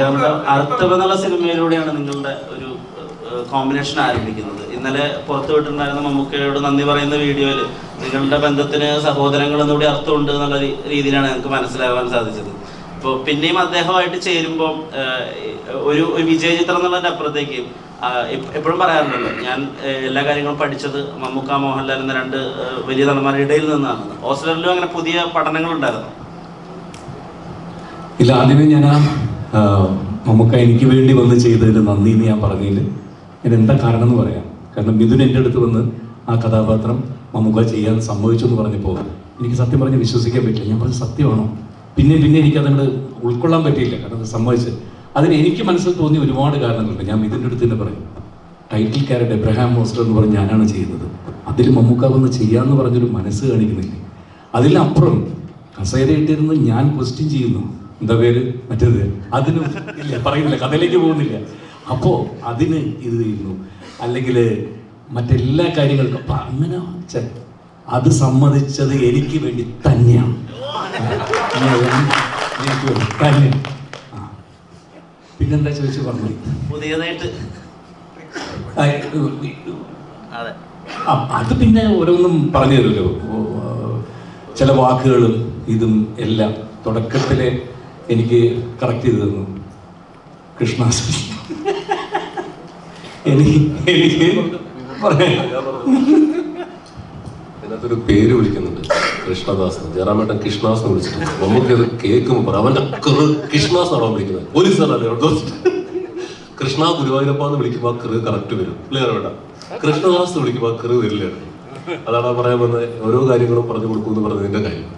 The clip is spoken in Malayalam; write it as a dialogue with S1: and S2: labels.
S1: എന്നുള്ള സിനിമയിലൂടെയാണ് നിങ്ങളുടെ ഒരു കോമ്പിനേഷൻ ആരംഭിക്കുന്നത്. ഇന്നലെ പുറത്തു വിട്ടിട്ടുണ്ടായിരുന്ന മമ്മൂക്കയോട് നന്ദി പറയുന്ന വീഡിയോയിൽ നിങ്ങളുടെ ബന്ധത്തിന് സഹോദരങ്ങൾ എന്നുകൂടി അർത്ഥമുണ്ട് എന്നുള്ള രീതിയിലാണ് ഞങ്ങൾക്ക് മനസ്സിലാവാൻ സാധിച്ചത്. ഇപ്പോൾ പിന്നെയും അദ്ദേഹമായിട്ട് ചേരുമ്പോൾ ഒരു ഒരു വിജയ ചിത്രം എന്നുള്ളതിന്റെ അപ്പുറത്തേക്ക് എപ്പോഴും പറയാറുണ്ടല്ലോ ഞാൻ എല്ലാ കാര്യങ്ങളും പഠിച്ചത് മമ്മൂക്ക മോഹൻലാൽ എന്ന രണ്ട് വലിയ നടന്മാരുടെ ഇടയിൽ നിന്നാണ്. ഓസ്ട്രേലിയയിലും അങ്ങനെ പുതിയ പഠനങ്ങൾ ഉണ്ടായിരുന്നു
S2: ഇല്ല ആദ്യമേ ഞാൻ ആ, എനിക്ക് വേണ്ടി വന്ന് ചെയ്തതിൽ നന്ദി എന്ന് ഞാൻ പറഞ്ഞതിൽ ഞാൻ എന്താ കാരണം എന്ന് പറയാം. കാരണം മിഥുൻ എന്റെ അടുത്ത് വന്ന് ആ കഥാപാത്രം മമ്മൂക്ക ചെയ്യാൻ സംഭവിച്ചു എന്ന് പറഞ്ഞപ്പോൾ എനിക്ക് സത്യം പറഞ്ഞ് വിശ്വസിക്കാൻ പറ്റില്ല. ഞാൻ പറഞ്ഞ സത്യമാണോ? പിന്നെ പിന്നെ എനിക്ക് അതങ്ങോട്ട് ഉൾക്കൊള്ളാൻ പറ്റിയില്ല. കാരണം അത് സമ്മതിച്ച് അതിന് എനിക്ക് മനസ്സിൽ തോന്നിയ ഒരുപാട് കാരണങ്ങളുണ്ട്. ഞാൻ മിഥുന്റെ അടുത്ത് തന്നെ പറയും. ടൈറ്റിൽ ക്യാരറ്റ് എബ്രഹാം മോസ്റ്റർ എന്ന് പറഞ്ഞ് ഞാനാണ് ചെയ്യുന്നത്. അതിൽ മമ്മൂക്ക വന്ന് ചെയ്യാമെന്ന് പറഞ്ഞൊരു മനസ്സ് കാണിക്കുന്നില്ലേ. അതിലപ്പുറം കസേരയിട്ടിരുന്ന് ഞാൻ ക്വസ്റ്റ്യൻ ചെയ്യുന്നു. എന്താ പേര്? മറ്റേത്? അതിന് ഇല്ല പറയുന്നില്ല കഥയിലേക്ക് പോകുന്നില്ല. അപ്പോ അതിന് ഇത് ചെയ്യുന്നു. അല്ലെങ്കിൽ മറ്റെല്ലാ കാര്യങ്ങൾക്കും അപ്പൊ അങ്ങനെ അത് സമ്മതിച്ചത് എനിക്ക് വേണ്ടി തന്നെയാണ്. ഞാൻ- എനിക്ക് വേണ്ടി തന്നെ. ആ. പിന്നെന്താ ചോദിച്ചു പറഞ്ഞു?
S1: പുതിയതായിട്ട്. അതെ.
S2: പിന്നെ ഓരോന്നും പറഞ്ഞു തരുമല്ലോ ചില വാക്കുകളും ഇതും എല്ലാം തുടക്കത്തിലെ എനിക്ക് കറക്റ്റ് ചെയ്ത് തന്നു. കൃഷ്ണ എനിക്ക്
S3: അതിനകത്തൊരു പേര് വിളിക്കുന്നുണ്ട്. കൃഷ്ണദാസ് ജയറാമേട്ടൻ കൃഷ്ണദാസ് എന്ന് വിളിച്ചിട്ടുണ്ട് നമുക്ക് അത് കേൾക്കുമ്പോൾ പറ അവന്റെ കൃ കൃഷ്ണാസ് ആണോ വിളിക്കുന്നത് പോലീസ് ആണല്ലേ കൃഷ്ണ ഗുരുവായൂരപ്പ എന്ന് വിളിക്കുമ്പോൾ ആ കൃ കറക്റ്റ് വരും. ക്ലിയർ വേണ്ട കൃഷ്ണദാസ് വിളിക്കുമ്പോൾ ആ കൃ വരില്ല? അതാണ് പറയാൻ വന്നത് ഓരോ കാര്യങ്ങളും പറഞ്ഞു കൊടുക്കുമെന്ന് പറഞ്ഞതിന്റെ കാര്യം.